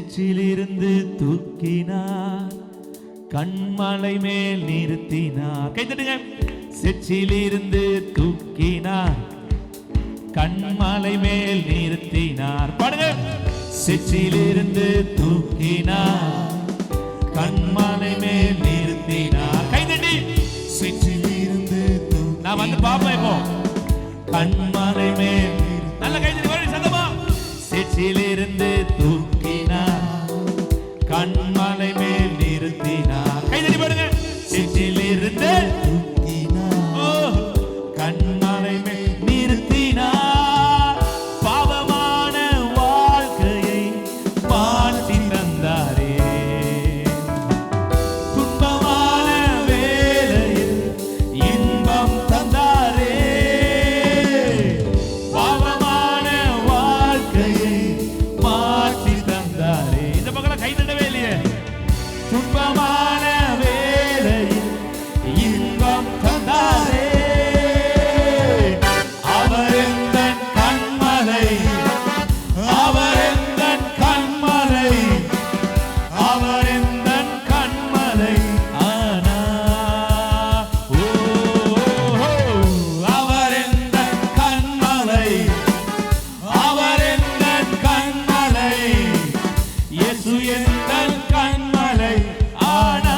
சேற்றிலிருந்து தூக்கினார். கண்மலை மேல் நிறுத்தினார். கைத்தட்டுங்க செச்சிலிருந்து தூக்கினார். கண்மலை மேல் நிறுத்தினார். பாடுங்க. செச்சிலிருந்து தூக்கினார். கண்மலை மேல் நிறுத்தினார். கை செச்சிலிருந்து நான் வந்து பாப்பேன் இப்போ. கண்மலை மேல் நல்ல கை தட்டி. செச்சிலிருந்து இயேசு கண்மலை ஆனா.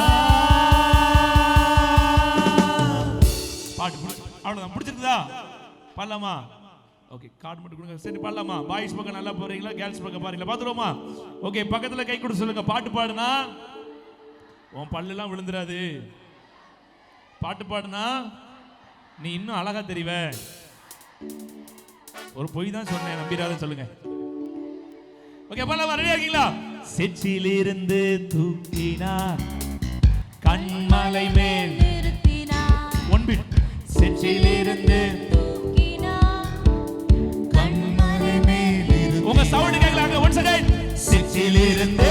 பாட்டு பிடிச்சி- பிடிச்சிருக்குதா பாடலாமா? ஓகே கார்டு மட்டும் கொடுங்க. சரி பாடலாமா? பாய்ஸ் பக்கம் நல்லா போறீங்களா? கேர்ள்ஸ் பக்கம் பாருங்களா பாத்துருவோமா? ஓகே பக்கத்துல கை கொடுத்து சொல்லுங்க. பாட்டு பாடுனா? உன் பல்லெல்லாம் விழுந்துராது. பாட்டு பாடுனா? நீ இன்னும் அழகா தெரிவ. ஒரு பொய் தான் சொன்னேன் நம்பிடாத சொல்லுங்க. ஓகே பாடலாமா? ரெடியா இருக்கீங்களா? செச்சிலிருந்து தூக்கினார். கண்மலை மேல் நிறுத்தினார். செச்சிலிருந்து கண்மலை மேல் உங்க சவுண்ட் கேட்கலாங்க செச்சிலிருந்து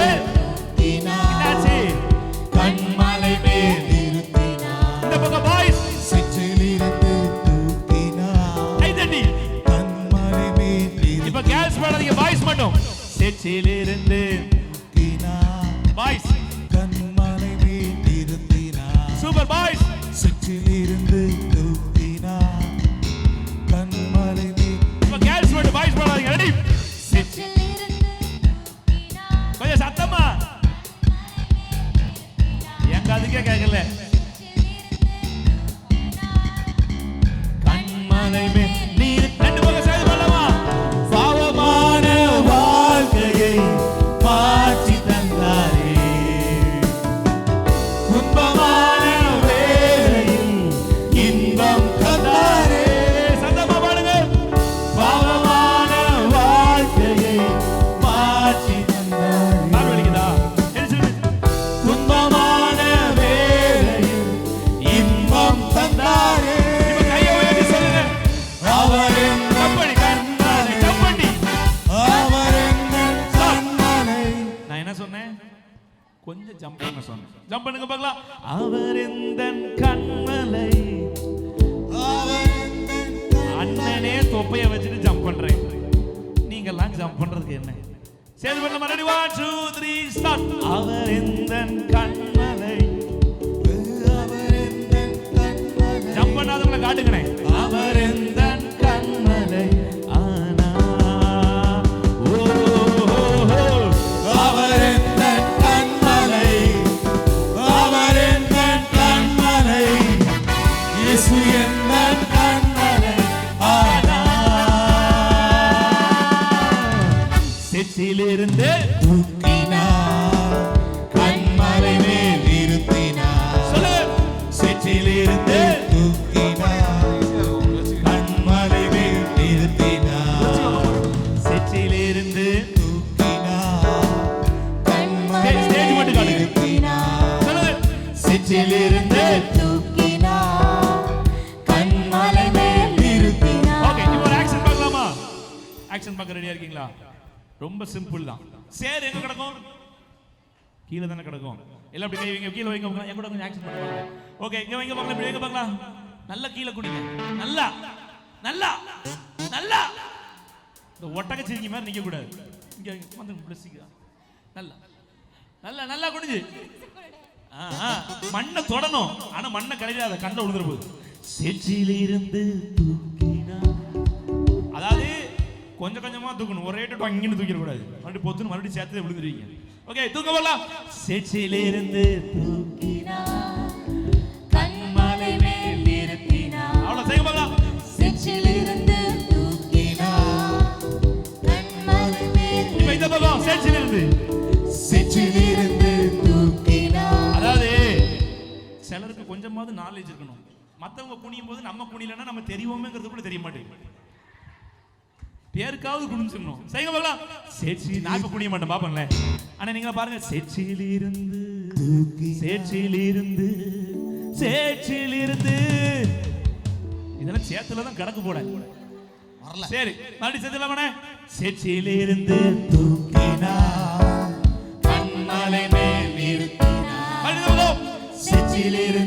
டூ த்ரீ ஸ்டார்ட் அவர் இந்த கண்மலை? அவர் எங்கள் கண்மலை? ஜம்ப் பண்ணாதவங்களை அவர் இந்த செச்சிலிருந்து கண்மலை மேல் நிறுத்தினார் ஓகே இப்போ பார்க்கலாமா? பார்க்க ரெடியா இருக்கீங்களா? ரொம்ப சிம்பிள் தான். சேர் எங்க கிடக்கும்? கீழே தானே கிடக்கும். எல்லாம் அப்படி வைங்க கீழே வைங்க என் கூட கொஞ்சம் ஆக்ஷன் பண்ணுங்க ஓகே இங்க வைங்க பார்க்கலாம் இப்படி வைங்க பார்க்கலாம். நல்லா கீழே குடிங்க நல்லா நல்லா நல்லா. இந்த ஒட்டகச்சிரிக்கி மாதிரி நிக்க கூடாது இங்க வந்து நல்லா நல்லா நல்லா ஆ. மண்ணை தொடணும். ஆனா மண்ணை கிடையாது கண்ணில் விழுந்துற போகுது. சேற்றிலிருந்து தூக்கினா. அதாவது கொஞ்சம் கொஞ்சமா தூக்கணும். ஒரே டட்டு அங்கின்னு தூக்கிட கூடாது மறுபடியும் பொத்துன்னு மறுபடியும் சேர்த்து விழுந்துருவீங்க. ஓகே தூக்க போலாம் சேற்றிலிருந்து தூக்கினா. கண்மலை மேல் நிறுத்தினார் அவ்வளவு செய்ய போகலாம் சிற்றிலிருந்து தூக்கினார் கண்மலை மேல் இப்ப இந்த பக்கம் சேற்றிலிருந்து சிற்றிலிருந்து சிலருக்கு கொஞ்சமாவது நாலேஜ் இருக்கணும். மத்தவங்க குனியும் போது நம்ம குனியலன்னா நம்ம தெரியுமோங்கிறது கூட தெரிய மாட்டேங்குது. பேருக்காவது குனிஞ்சிடணும் செய்ய பார்க்கலாம் சேச்சி நான் இப்ப குனிய மாட்டேன் பாப்பங்களே ஆனா நீங்க பாருங்க. சேச்சியில் இருந்து சேற்றில் இருந்து சேற்றில் இருந்து. இதெல்லாம் சேத்துல தான் கணக்கு போட வரல. சரி மறுபடியும் செத்துலாமண்ணே சேற்றில் இருந்து சிற்றிலிருந்து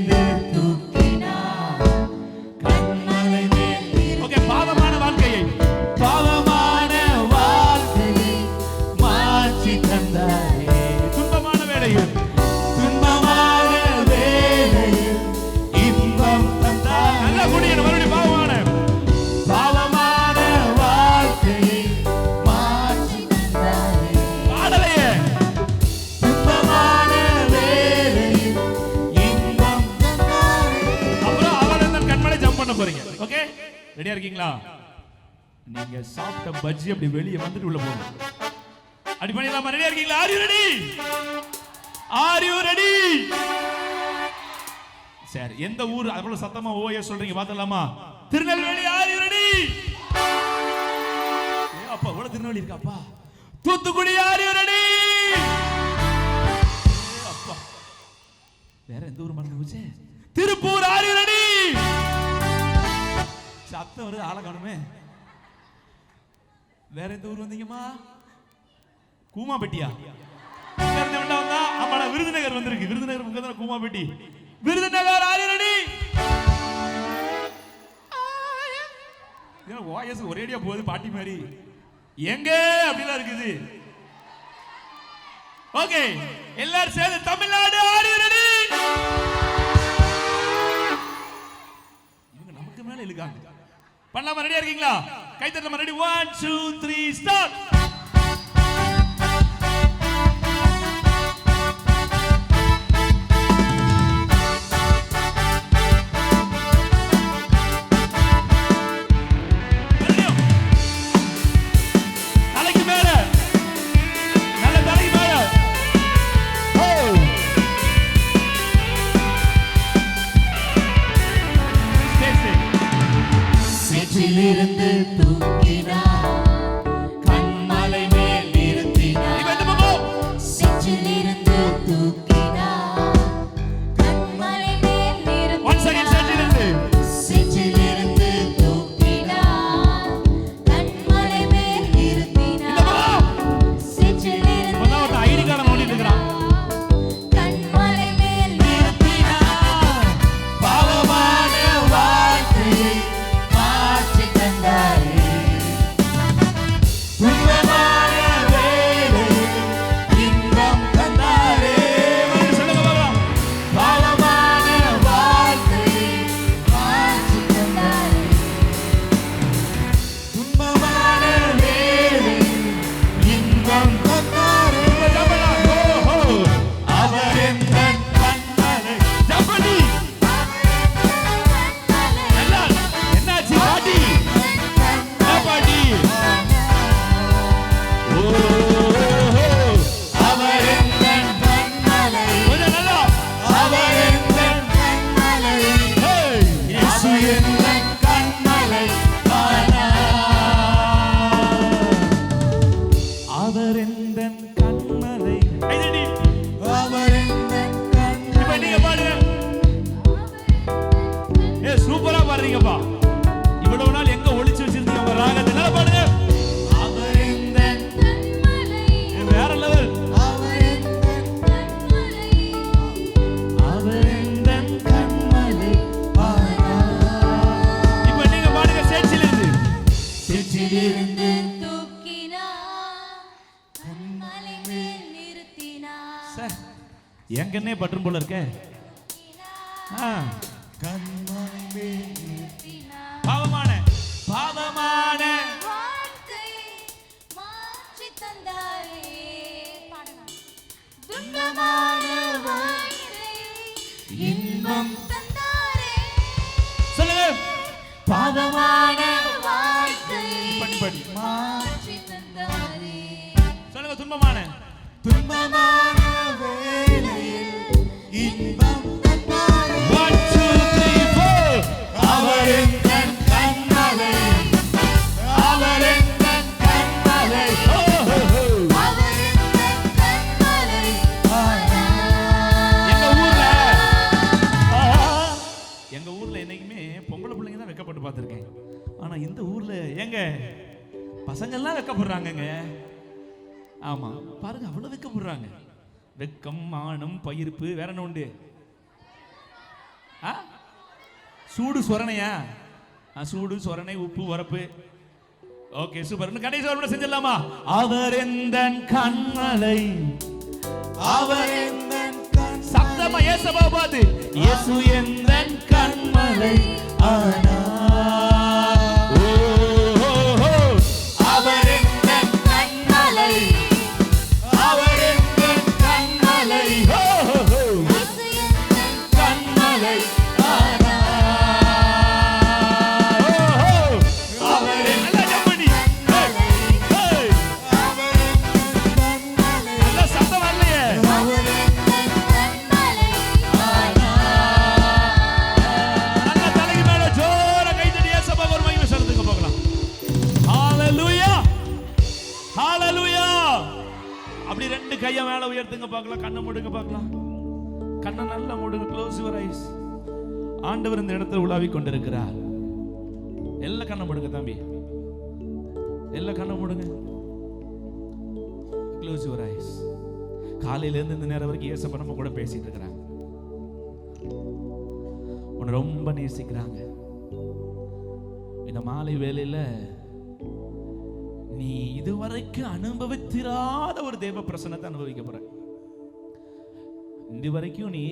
இருக்கீங்களா are you ready are you ready சரி எந்த ஊர்? அவ்வளவு சத்தமா ஓய சொல்றீங்க பாத்துடலாமா திருநெல்வேலி ஆர் யூ ரெடி அப்பா இவ்வளவு திருநெல்வேலி இருக்காப்பா தூத்துக்குடி ஆர் யூ ரெடி அப்பா. வேற எந்த ஊர் மறந்து போச்சு? திருப்பூர் ஆர் யூ ரெடி சத்தம் வருது ஆளை காணுமே. வேற எந்த ஊர் வந்தீங்கம்மா? கூமாபெட்டியா இங்க வந்தா. ஆமாடா விருதுநகர் வந்திருக்கு. விருதுநகர் பக்கத்துல கூமாபெட்டி விருதுநகர் ஆரியரடி ஓஎஸ் ஒரேடியா போகுது பாட்டி மாதிரி. எங்க? அப்படிலாம் இருக்குது. ஓகே எல்லாரும் சேர்ந்து தமிழ்நாடு ஆரியரடி இவங்க நமக்கு மேல இழுக்காங்க. பண்ணலாமா ரெடியா இருக்கீங்களா? கை ready one two three start சிற்றிலிருந்து தூக்கினார் எங்கன்னே பற்றும் போல இருக்கே. ஆ, பாவமான வாழ்க்கையை படி. படி மாற்றித் தந்தாரே. சொல்லுங்க துன்பமான. துன்பமான. வெக்கப்படுறாங்கங்க. ஆமா. பாருங்க அவ்வளவு வெக்கப்படுறாங்க. வெக்கம் மானம் பயிர்ப்பு வேற என்ன உண்டு? சூடு சொரணையா? சூடு சொரணை உப்பு உரப்பு. Okay super. கடைசி ஒரு செஞ்சிடலாமா? அவர் எந்த கண்மலை? அவர் எந்த சப்தமா ஏசப்பா பாத்து இயேசு எந்த கண்மலை? ஆனா அப்படி ரெண்டு கையை மேல உயர்த்துங்க பார்க்கலாம் கண்ணை மூடுங்க பார்க்கலாம். கண்ணை நல்லா மூடுங்க க்ளோஸ் யுவர் ஐஸ் ஆண்டவர் இந்த இடத்துல உலாவி கொண்டிருக்கிறார். எல்லா கண்ணை மூடுங்க தம்பி. எல்லா கண்ணை மூடுங்க. க்ளோஸ் யுவர் ஐஸ் காலையிலேருந்து இந்த நேரம் வரைக்கும் ஏசப்ப நம்ம கூட பேசிட்டு இருக்கிறாங்க உன்னை ரொம்ப நேசிக்கிறாங்க. இந்த மாலை வேலையில் நீ இதுவரைக்கும் அனுபவித்திராத ஒரு தேவ பிரசனத்தை அனுபவிக்க போற. இது வரைக்கும் நீ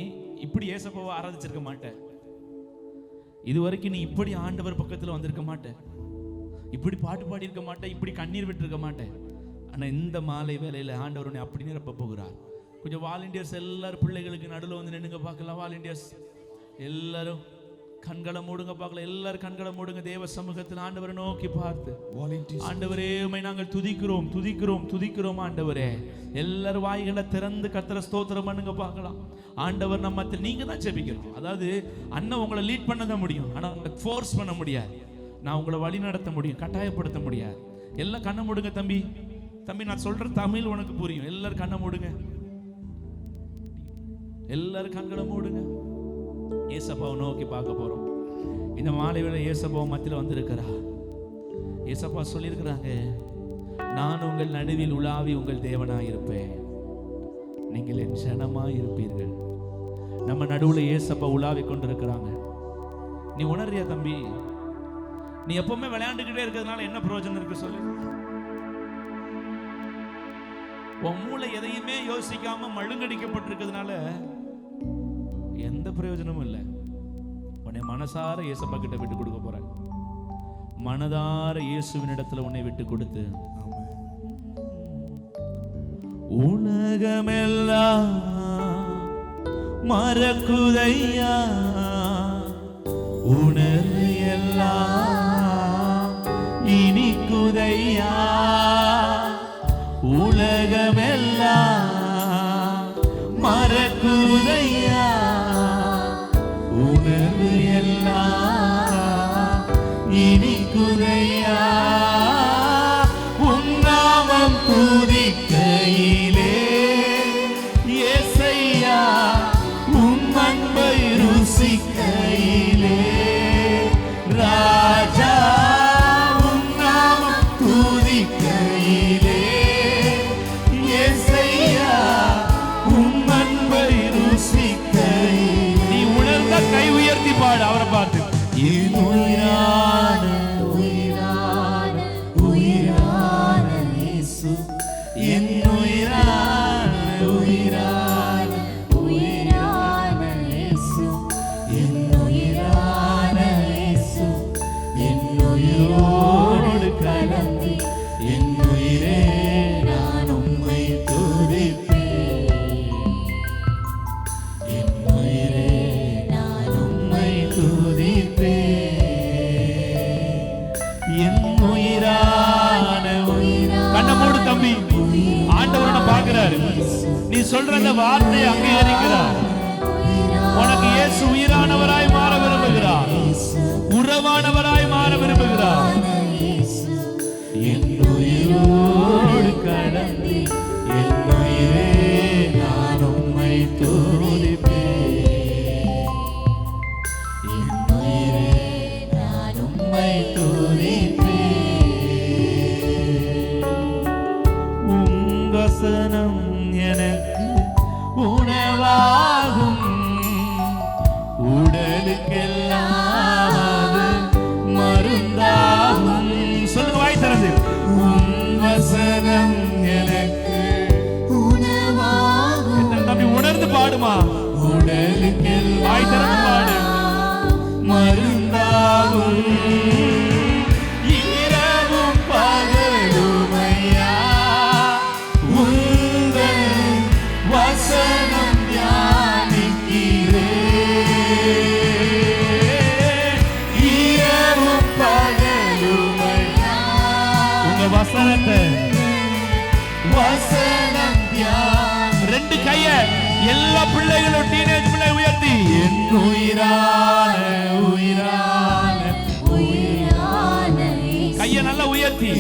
இப்படி ஏசப்பாவை ஆராதிச்சிருக்க மாட்ட. இது வரைக்கும் நீ இப்படி ஆண்டவர் பக்கத்துல வந்திருக்க மாட்ட. இப்படி பாட்டு பாடி இருக்க இப்படி கண்ணீர் விட்டுருக்க மாட்டேன் ஆனால் இந்த மாலை வேலையில் ஆண்டவர் உன்னை அப்படி நிரப்ப போகிறார். கொஞ்சம் வாலண்டியர்ஸ் எல்லாரும் பிள்ளைகளுக்கு நடுவில் வந்து நின்றுங்க பார்க்கலாம் வாலண்டியர்ஸ். எல்லாரும் கண்களை மூடுங்க பார்க்கலாம் எல்லாரும் கண்களை மூடுங்க. தேவ சமூகத்தில் ஆண்டவரை நோக்கி பார்த்து. ஆண்டவரே உம்மை நாங்கள் துதிக்கிறோம் துதிக்கிறோம் துதிக்கிறோம் ஆண்டவரே. எல்லாரும் வாய்களை திறந்து கத்திர ஸ்தோத்திரம் பண்ணுங்க பார்க்கலாம். ஆண்டவர் நம்ம நீங்க தான் ஜெபிக்கணும். அதாவது அண்ணன் உங்களை லீட் பண்ண தான் முடியும். ஆனா உங்களை ஃபோர்ஸ் பண்ண முடியாது. நான் உங்களை வழி நடத்த முடியும் கட்டாயப்படுத்த முடியாது. எல்லாம் கண்ணை மூடுங்க தம்பி. தம்பி நான் சொல்ற தமிழ் உனக்கு புரியும். எல்லாரும் கண்ணை மூடுங்க. எல்லாரும் கண்களை மூடுங்க. ஏசப்பாவை நோக்கி பார்க்க போகிறோம் இந்த மாலை வேளை ஏசப்பாவை மத்தியில் வந்திருக்கிறா. ஏசப்பா சொல்லியிருக்கிறாங்க நான் உங்கள் நடுவில் உலாவி உங்கள் தேவனாக இருப்பேன் நீங்கள் என் ஜனமாக இருப்பீர்கள். நம்ம நடுவில் ஏசப்பா உலாவி கொண்டிருக்கிறாங்க. நீ உணர்றியா தம்பி? நீ எப்பவுமே விளையாண்டுக்கிட்டே இருக்கிறதுனால என்ன பிரயோஜனம் இருக்கு சொல்லு. உன் மூளை எதையுமே யோசிக்காம மழுங்கடிக்கப்பட்டிருக்கிறதுனால எந்த பிரயோஜனமும் இல்லை. உன்னை மனசார இயேசப்பா கிட்ட விட்டு கொடுக்க போறேன் மனதார இயேசுவின் இடத்துல உன்னை விட்டு கொடுத்து. உலகமெல்லாம் மறக்குதையா? உணர்வு எல்லாம் இனிக்குதையா? உலகமெல்லாம் உயிரான இயேசு என் சொல்ற அந்த வார்த்தையை அங்கீகரிக்கிறார். உனக்கு இயேசு உயிரானவராய் மாற விரும்புகிறார். உறவானவர் உயிரான உயிரான கைய நல்லா உயர்த்தி.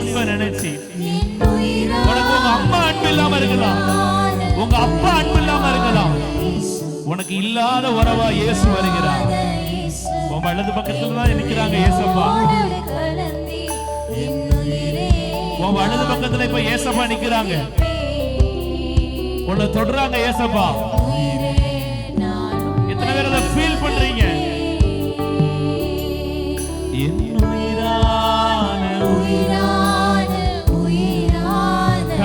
அன்பை நினைச்சு. உனக்கு உங்க அம்மா அன்பு இல்லாம இருக்கலாம். உங்க அப்பா அன்பு இல்லாம இருக்கலாம். உனக்கு இல்லாத உறவா இயேசு வருகிறார். உன் வலது பக்கத்துல தான் நிக்கிறாங்க இயேசப்பா. உன் வலது பக்கத்துல இப்ப ஏசப்பா நிக்கிறாங்க. உன்னை தொடுறாங்க ஏசப்பா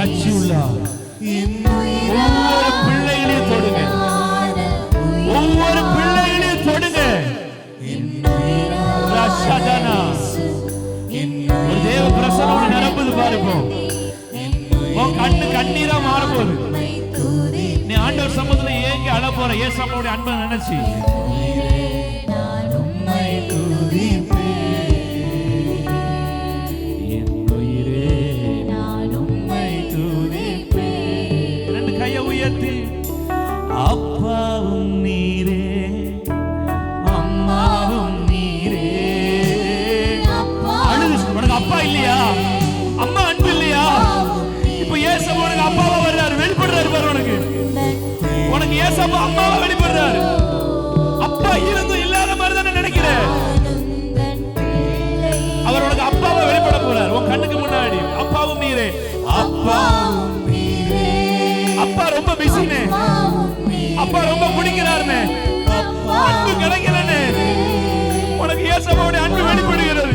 காட்சி ஒவ்வொரு பிள்ளைகளையும் தொடுங்க. ஒவ்வொரு பிள்ளைகளையும் தொடுங்க. ஒரு தேவ பிரசனம் நிரம்புது பாருப்போம் உன் கண்ணு கண்ணீரா மாற நீ ஆண்டவர் சமூகத்துல ஏங்க அழ போற. சமூக அன்பை நினைச்சு. வெளிப்படுறாரு. அப்பா இருந்தும் இல்லாத மாதிரி தானே நினைக்கிறேன். அவர் உனக்கு அப்பாவை வெளிப்பட போறார். உன் கண்ணுக்கு முன்னாடி. அப்பாவும் நீரே. அப்பா. அப்பா ரொம்ப பிஸினே. அப்பா ரொம்ப பிடிக்கிறாருன்னு அன்பு உனக்கு ஏசப்பாவுடைய அன்பு வெளிப்படுகிறது.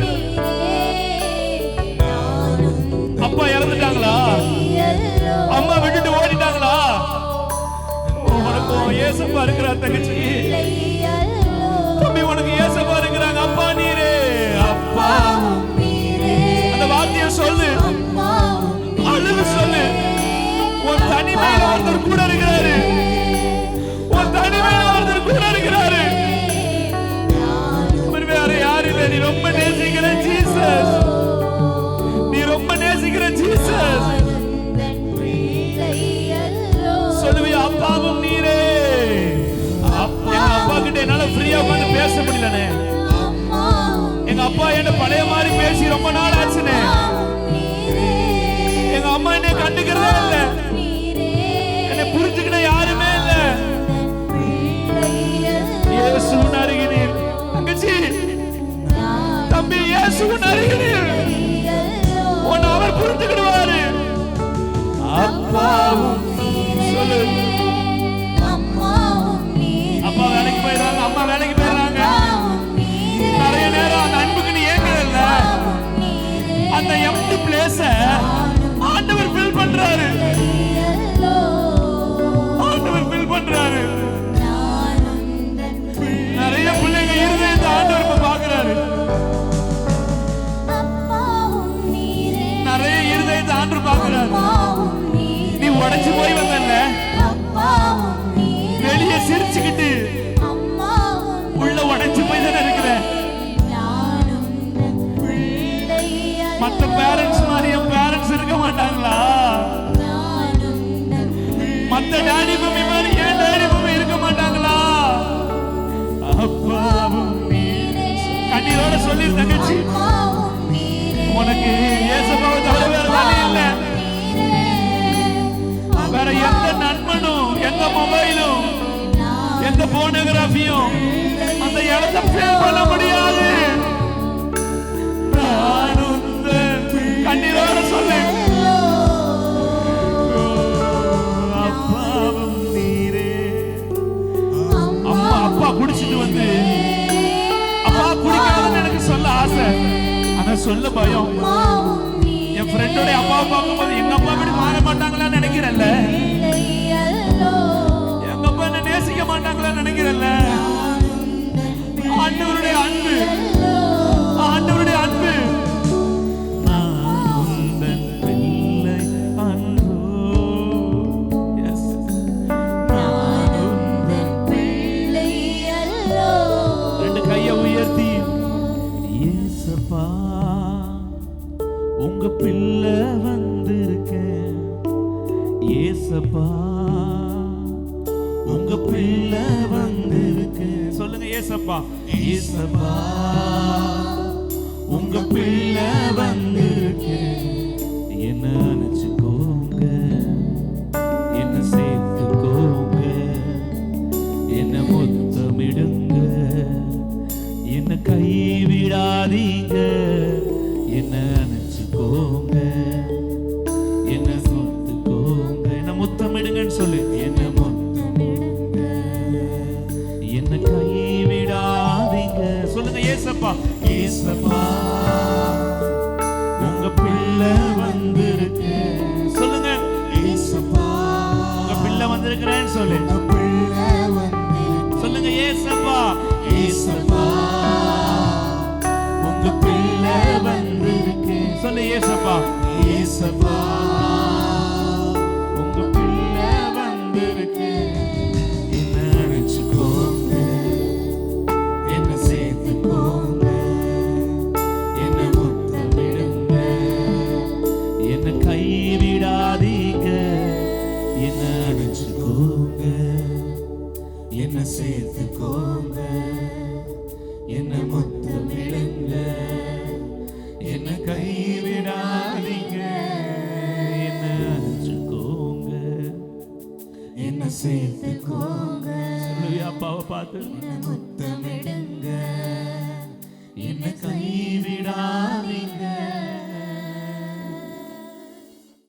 அப்பா இறந்துட்டாங்களா? அம்மா விட்டுட்டு ஓடிட்டாங்களா? உனக்கு உன் ஏசப்பா இருக்கிறார் தங்கச்சி. தம்பி உனக்கு ஏசப்பா இருக்கிறாங்க. அப்பா நீரே. அப்பா. அந்த வார்த்தையை சொல்லு. அழுது சொல்லு. உன் தனிமையில ஒருத்தர் கூட இருக்கிறாரு. ஃப்ரீயா உட்காந்து பேச முடியலனே எங்க அப்பா என்ன பழைய மாதிரி பேசி ரொம்ப நாள் ஆச்சுனே எங்க அம்மா என்ன கண்டுக்கிறதே இல்ல. என்ன புரிஞ்சுக்கிட்ட யாருமே இல்ல. இயேசுவின் அருகினீர் தங்கச்சி தம்பி இயேசுவின் அருகினீர் உன்னை அவர் புரிஞ்சுக்கிடுவார். உனக்கு இயேசுபாவை தவிர வேற எந்த நண்பனும் எந்த மொபைலும் எந்த போனோகிராஃபியும் அந்த இடத்தை ஃபில் பண்ண முடியாது. கண்ணீரோட சொல்லு அப்பாவும் நீரே. அம்மா அப்பா குடிச்சிட்டு வந்து சொல்ல பயம். என் ஃப்ரெண்டோட அப்பா பார்க்கும்போது எங்க அப்பா